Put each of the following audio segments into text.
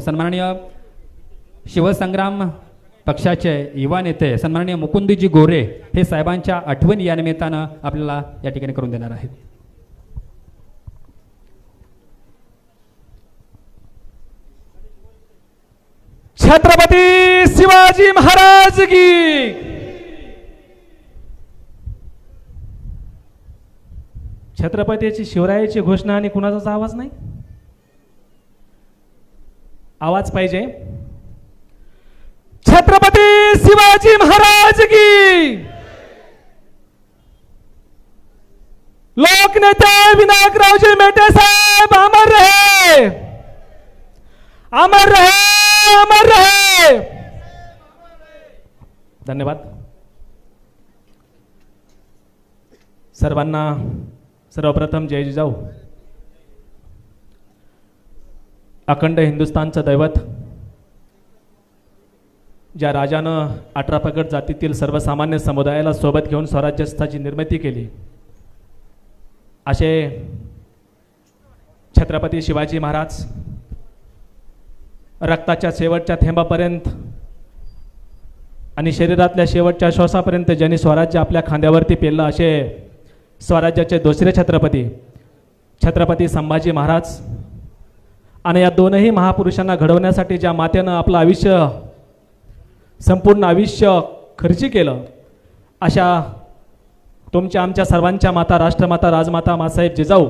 सन्माननीय शिवसंग्राम पक्षाचे युवा नेते सन्माननीय मुकुंदजी गोरे हे साहेबांच्या आठवणी या निमित्तानं आपल्याला या ठिकाणी करून देणार आहेत. छत्रपती शिवाजी महाराज की छत्रपतीची शिवरायाची घोषणा आणि कुणाचाच आवाज नाही? आवाज पाहिजे. छत्रपती शिवाजी महाराज की. लोकनेते विनायकरावजी मेटे साहेब अमर रहे. अमर रहे अमर रहे. धन्यवाद. सर्वांना सर्वप्रथम जय जिजाऊ. अखंड हिंदुस्थानचं दैवत ज्या राजानं अठरा पगड जातीतील सर्वसामान्य समुदायाला सोबत घेऊन स्वराज्यस्थाची निर्मिती केली असे छत्रपती शिवाजी महाराज रक्ताच्या शेवटच्या थेंबापर्यंत आणि शरीरातल्या शेवटच्या श्वासापर्यंत ज्यांनी स्वराज्य आपल्या खांद्यावरती पेललं असे स्वराज्याचे दुसरे छत्रपती छत्रपती संभाजी महाराज आणि या दोनही महापुरुषांना घडवण्यासाठी ज्या मातेनं आपलं आयुष्य संपूर्ण आयुष्य खर्ची केलं अशा तुमच्या आमच्या सर्वांच्या माता राष्ट्रमाता राजमाता मासाहेब जिजाऊ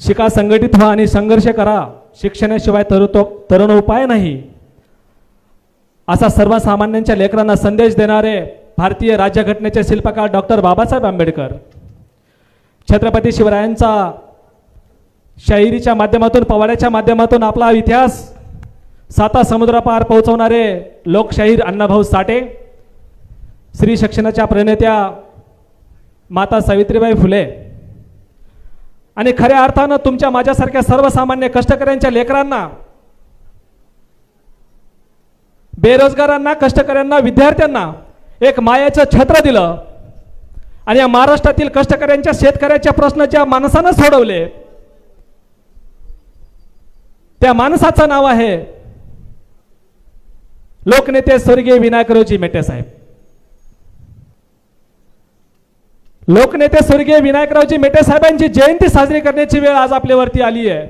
शिका संघटित व्हा आणि संघर्ष करा. शिक्षणाशिवाय तरुतो तरुण उपाय नाही. असा सर्वसामान्यांच्या लेकरांना संदेश देणारे भारतीय राज्यघटनेचे शिल्पकार डॉक्टर बाबासाहेब आंबेडकर छत्रपती शिवरायांचा शाहिरीच्या माध्यमातून पवाड्याच्या माध्यमातून आपला इतिहास साता समुद्रापार पोहोचवणारे लोकशाहीर अण्णाभाऊ साठे स्त्री शिक्षणाच्या प्रणेत्या माता सावित्रीबाई फुले. आणि खऱ्या अर्थानं तुमच्या माझ्यासारख्या सर्वसामान्य कष्टकऱ्यांच्या लेकरांना बेरोजगारांना कष्टकऱ्यांना विद्यार्थ्यांना एक मायाचं छत्र दिलं आणि या महाराष्ट्रातील कष्टकऱ्यांच्या शेतकऱ्याच्या प्रश्न ज्या माणसानं सोडवले. त्या माणसाचं नाव आहे लोकनेते स्वर्गीय विनायकरावजी मेटे साहेब. लोकनेते स्वर्गीय विनायकरावजी मेटे साहेबांची जयंती साजरी करण्याची वेळ आज आपल्यावरती आली आहे.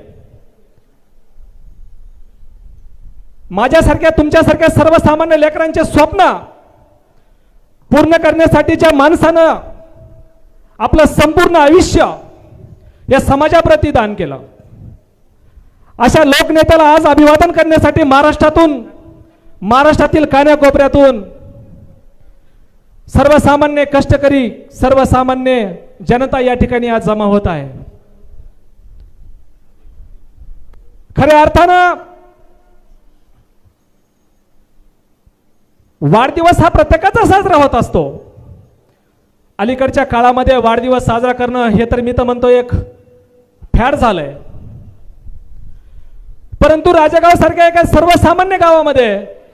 माझ्यासारख्या तुमच्यासारख्या सर्वसामान्य लेकरांचे स्वप्न पूर्ण करण्यासाठी ज्या माणसानं आपलं संपूर्ण आयुष्य या समाजाप्रती दान केलं. अशा लोकनेत्याला आज अभिवादन करण्यासाठी महाराष्ट्रातून महाराष्ट्रातील कान्याकोपऱ्यातून सर्वसामान्य कष्टकरी सर्वसामान्य जनता या ठिकाणी आज जमा होत आहे. खऱ्या अर्थानं वाढदिवस हा प्रत्येकाचा साजरा होत असतो. अलीकडच्या काळामध्ये वाढदिवस साजरा करणं हे तर मी तर म्हणतो एक फॅड झालंय. परंतु राजागावसारख्या एका सर्वसामान्य गावामध्ये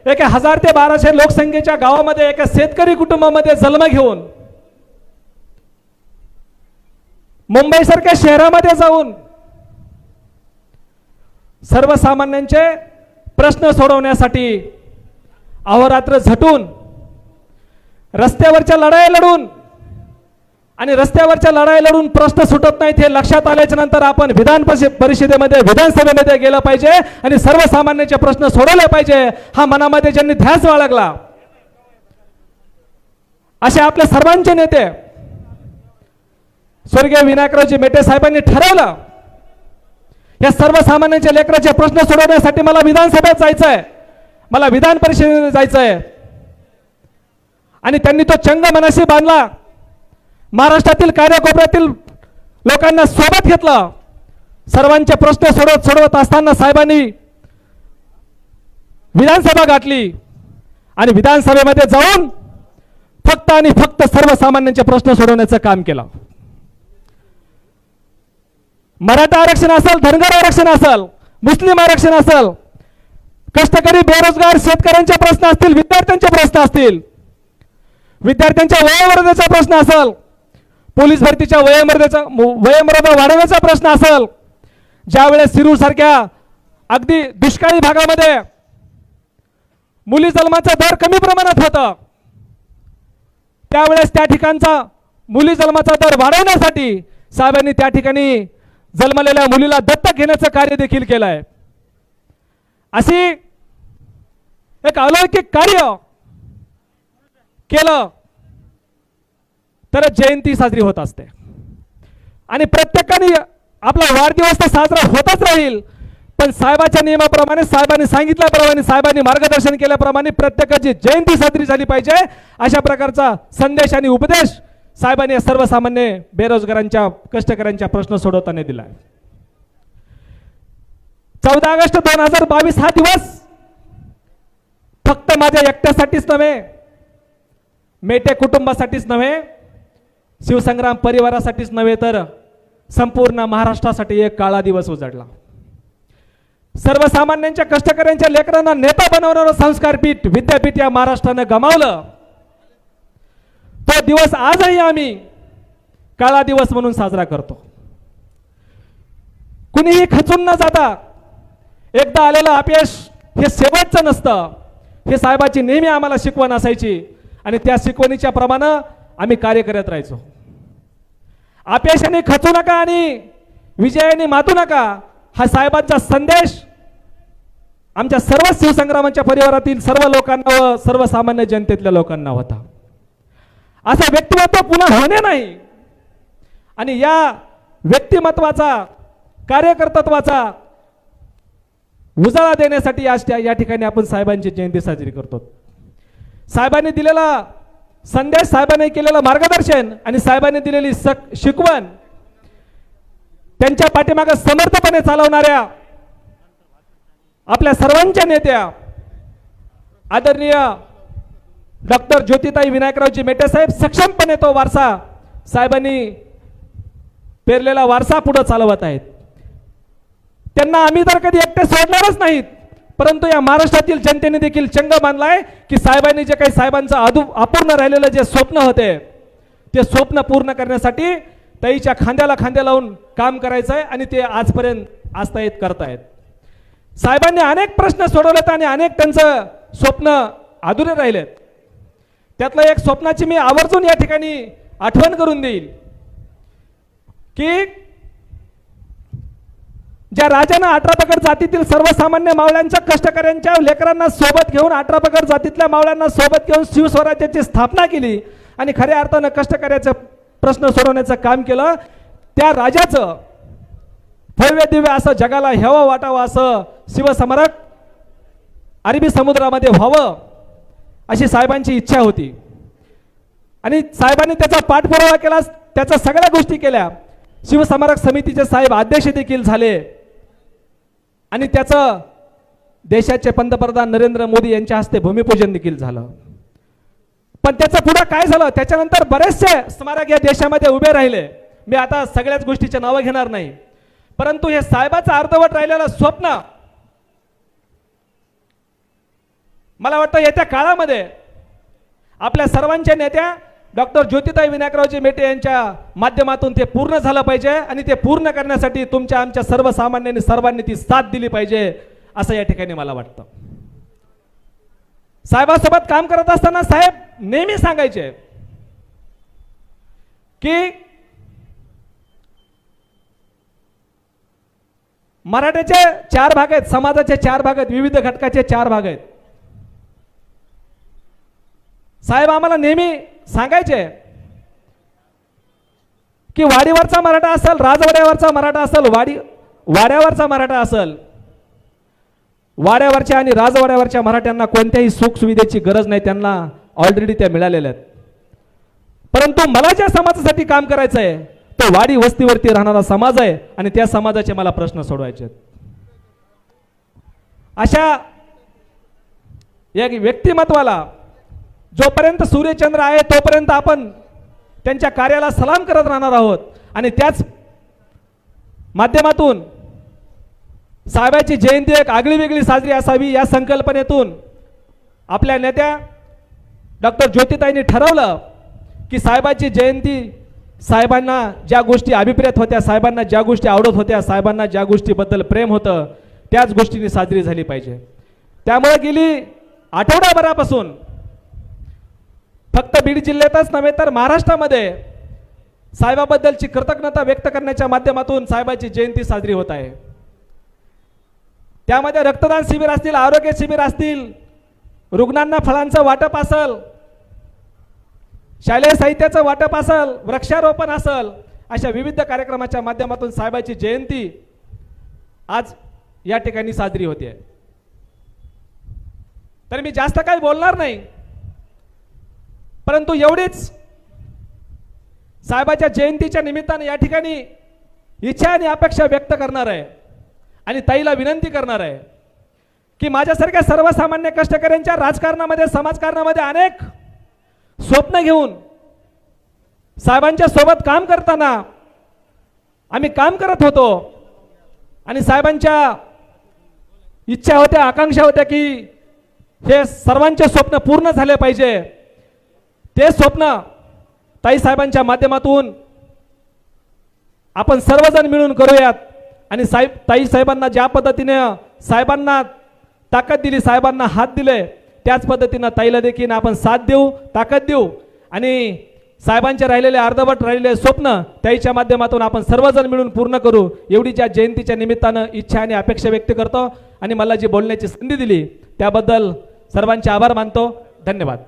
एका हजार ते बाराशे लोकसंख्येच्या गावामध्ये एका शेतकरी कुटुंबामध्ये जन्म घेऊन मुंबईसारख्या शहरामध्ये जाऊन सर्वसामान्यांचे प्रश्न सोडवण्यासाठी अहोरात्र झटून रस्त्यावरच्या लढाई लढून आणि रस्त्यावरच्या लढाई लढून प्रश्न सुटत नाहीत हे लक्षात आल्याच्यानंतर आपण विधान परिषदेमध्ये विधानसभेमध्ये गेलं पाहिजे आणि सर्वसामान्यांचे प्रश्न सोडवले पाहिजे. हा मनामध्ये ज्यांनी ध्यास बाळगला असे आपले सर्वांचे नेते स्वर्गीय विनायकरावजी मेटे साहेबांनी ठरवलं या सर्वसामान्यांच्या लेकराचे प्रश्न सोडवण्यासाठी मला विधानसभेत जायचं आहे मला विधान परिषदेमध्ये जायचं आहे आणि त्यांनी तो चंग मनाशी बांधला. महाराष्ट्रातील कार्याकोपऱ्यातील लोकांना सोबत घेतलं. सर्वांचे प्रश्न सोडवत सोडवत असताना साहेबांनी विधानसभा गाठली. आणि विधानसभेमध्ये जाऊन फक्त आणि फक्त सर्वसामान्यांचे प्रश्न सोडवण्याचं काम केलं. मराठा आरक्षण असेल धनगर आरक्षण असेल मुस्लिम आरक्षण असेल कष्टकरी बेरोजगार शेतकऱ्यांचे प्रश्न असतील विद्यार्थ्यांचे प्रश्न असतील विद्यार्थ्यांच्या वयोवर्धनाचा प्रश्न असेल पोलीस भरतीच्या वयोमर्यादेचा वयोमर्यादा वाढवण्याचा प्रश्न असेल ज्यावेळेस सिरूरसारख्या अगदी दुष्काळी भागामध्ये मुली जन्माचा दर कमी प्रमाणात होता त्यावेळेस त्या ठिकाणचा मुली जन्माचा दर वाढवण्यासाठी साहेबांनी त्या ठिकाणी जन्मलेल्या मुलीला दत्तक घेण्याचं कार्य देखील केलं आहे अशी एक अलौकिक कार्य केलं तर जयंती साजरी होत असते. आणि प्रत्येकाने आपला वाढदिवस तर साजरा होतच राहील. पण साहेबाच्या नियमाप्रमाणे साहेबांनी सांगितल्याप्रमाणे साहेबांनी मार्गदर्शन केल्याप्रमाणे प्रत्येकाची जयंती साजरी झाली पाहिजे. अशा प्रकारचा संदेश आणि उपदेश साहेबांनी या सर्वसामान्य बेरोजगारांच्या कष्टकऱ्यांच्या प्रश्न सोडवताना दिला चौदा ऑगस्ट दोन हजार बावीस हा दिवस फक्त माझ्या एकट्यासाठीच नव्हे मेटे कुटुंबासाठीच नव्हे शिवसंग्राम परिवारासाठीच नव्हे तर संपूर्ण महाराष्ट्रासाठी एक काळा दिवस उजडला. सर्वसामान्यांच्या कष्टकऱ्यांच्या लेकरांना नेता बनवणारं संस्कारपीठ विद्यापीठ या महाराष्ट्रानं गमावलं. तो दिवस आजही आम्ही काळा दिवस म्हणून साजरा करतो. कुणीही खचून न जाता एकदा आलेलं अपयश हे शेवटचं नसतं. हे साहेबाची नेहमी आम्हाला शिकवण असायची आणि त्या शिकवणीच्या प्रमाणे आम्ही कार्य करत राहायचो. अपयशाने खचू नका आणि विजयाने मातू नका. हा साहेबांचा संदेश आमच्या सर्व शिवसंग्रामांच्या परिवारातील सर्व लोकांना व सर्वसामान्य जनतेतल्या लोकांना होता. असं व्यक्तिमत्व पुन्हा होणे नाही. आणि या व्यक्तिमत्वाचा कार्यकर्तत्वाचा उजाळा देण्यासाठी आज या ठिकाणी आपण साहेबांची जयंती साजरी करतो. साहेबांनी दिलेला संदेश साहेबांनी केलेलं मार्गदर्शन आणि साहेबांनी दिलेली सक शिकवण त्यांच्या पाठीमागे समर्थपणे चालवणाऱ्या आपल्या सर्वांच्या नेत्या आदरणीय डॉक्टर ज्योतिताई विनायकरावजी मेटे साहेब सक्षमपणे तो वारसा साहेबांनी पेरलेला वारसा पुढे चालवत आहेत. त्यांना आम्ही तर कधी एकटे सोडणारच नाहीत. परंतु या महाराष्ट्रातील जनतेने देखील चंग बांधलाय की साहेबांनी जे काही साहेबांचं अधू अपूर्ण राहिलेलं जे स्वप्न होते ते स्वप्न पूर्ण करण्यासाठी ताईच्या खांद्याला खांद्या लावून काम करायचं आहे आणि ते आजपर्यंत आजतायत करतायत. साहेबांनी अनेक प्रश्न सोडवलेत आणि अनेक त्यांचं स्वप्न अधुरे राहिलेत. त्यातलं एक स्वप्नाची मी आवर्जून या ठिकाणी आठवण करून देईल की ज्या राजानं अठरा पगड जातीतील सर्वसामान्य मावळ्यांच्या कष्टकऱ्यांच्या लेकरांना सोबत घेऊन अठरा पगड जातीतल्या मावळ्यांना सोबत घेऊन शिवस्वराज्याची स्थापना केली आणि खऱ्या अर्थानं कष्टकऱ्याचा प्रश्न सोडवण्याचं काम केलं त्या राजाचं भव्य दिव्य असं जगाला हेवं वाटावं असं शिवसमरक अरबी समुद्रामध्ये व्हावं अशी साहेबांची इच्छा होती. आणि साहेबांनी त्याचा पाठपुरावा केला त्याच्या सगळ्या गोष्टी केल्या. शिवसमारक समितीचे साहेब अध्यक्ष देखील झाले. आणि त्याचं देशाचे पंतप्रधान नरेंद्र मोदी यांच्या हस्ते भूमिपूजन देखील झालं. पण त्याचं पुढं काय झालं? त्याच्यानंतर बरेचसे स्मारक या देशामध्ये उभे राहिले. मी आता सगळ्याच गोष्टीचे नावं घेणार नाही. परंतु हे साहेबाचं अर्धवट राहिलेलं स्वप्न मला वाटतं येत्या काळामध्ये आपल्या सर्वांच्या नेत्या डॉक्टर ज्योतिताई विनायकरावजी मेटे यांच्या माध्यमातून ते पूर्ण झालं पाहिजे आणि ते पूर्ण करण्यासाठी तुमच्या आमच्या सर्वसामान्यांनी सर्वांनी ती साथ दिली पाहिजे असं या ठिकाणी मला वाटतं. साहेबासोबत काम करत असताना साहेब नेहमी सांगायचे की मराठ्याचे चार भाग आहेत समाजाचे चार भाग आहेत विविध घटकाचे चार भाग आहेत. साहेब आम्हाला नेहमी सांगायचे? की वाडीवरचा मराठा असेल राजवाड्यावरचा मराठा असेल वाडी वाड्यावरचा मराठा असेल वाड्यावरच्या आणि राजवाड्यावरच्या मराठ्यांना कोणत्याही सुख सुविधेची गरज नाही त्यांना ऑलरेडी त्या मिळालेल्या आहेत. परंतु मला ज्या समाजासाठी काम करायचं आहे तो वाडी वस्तीवरती राहणारा समाज आहे आणि त्या समाजाचे मला प्रश्न सोडवायचे आहेत. अशा या व्यक्तिमत्वाला जोपर्यंत सूर्यचंद्र आहे तोपर्यंत आपण त्यांच्या कार्याला सलाम करत राहणार आहोत. आणि त्याच माध्यमातून साहेबाची जयंती एक आगळी वेगळी साजरी असावी या संकल्पनेतून आपल्या नेत्या डॉक्टर ज्योतिताईंनी ठरवलं की साहेबाची जयंती साहेबांना ज्या गोष्टी अभिप्रेत होत्या साहेबांना ज्या गोष्टी आवडत होत्या साहेबांना ज्या गोष्टीबद्दल प्रेम होतं त्याच गोष्टींनी साजरी झाली पाहिजे. त्यामुळे गेली आठवडाभरापासून फक्त बीड जिल्ह्यातच नव्हे तर महाराष्ट्रामध्ये साहेबाबद्दलची कृतज्ञता व्यक्त करण्याच्या माध्यमातून साहेबाची जयंती साजरी होत आहे. त्यामध्ये रक्तदान शिबिर असतील आरोग्य शिबिर असतील रुग्णांना फळांचं वाटप असल शालेय साहित्याचं वाटप असल वृक्षारोपण असल अशा विविध कार्यक्रमाच्या माध्यमातून साहेबाची जयंती आज या ठिकाणी साजरी होते. तर मी जास्त काही बोलणार नाही. परंतु एवढीच साहेबाच्या जयंतीच्या निमित्ताने या ठिकाणी इच्छा आणि अपेक्षा व्यक्त करणार आहे आणि ताईला विनंती करणार आहे की माझ्यासारख्या सर्वसामान्य कष्टकऱ्यांच्या राजकारणामध्ये समाजकारणामध्ये अनेक स्वप्न घेऊन साहेबांच्या सोबत काम करताना आम्ही काम करत होतो आणि साहेबांच्या इच्छा होत्या आकांक्षा होत्या की हे सर्वांचे स्वप्न पूर्ण झाले पाहिजे. ते स्वप्न ताई साहेबांच्या माध्यमातून आपण सर्वजण मिळून करूयात. आणि साहेब ताई साहेबांना ज्या पद्धतीने साहेबांना ताकद दिली साहेबांना हात दिले त्याच पद्धतीनं ताईला देखील आपण साथ देऊ ताकद देऊ. आणि साहेबांचे राहिलेले अर्धवट राहिलेले स्वप्न त्याच्या माध्यमातून आपण सर्वजण मिळून पूर्ण करू एवढी ज्या जयंतीच्या निमित्तानं इच्छा आणि अपेक्षा व्यक्त करतो. आणि मला जी बोलण्याची संधी दिली त्याबद्दल सर्वांचे आभार मानतो. धन्यवाद.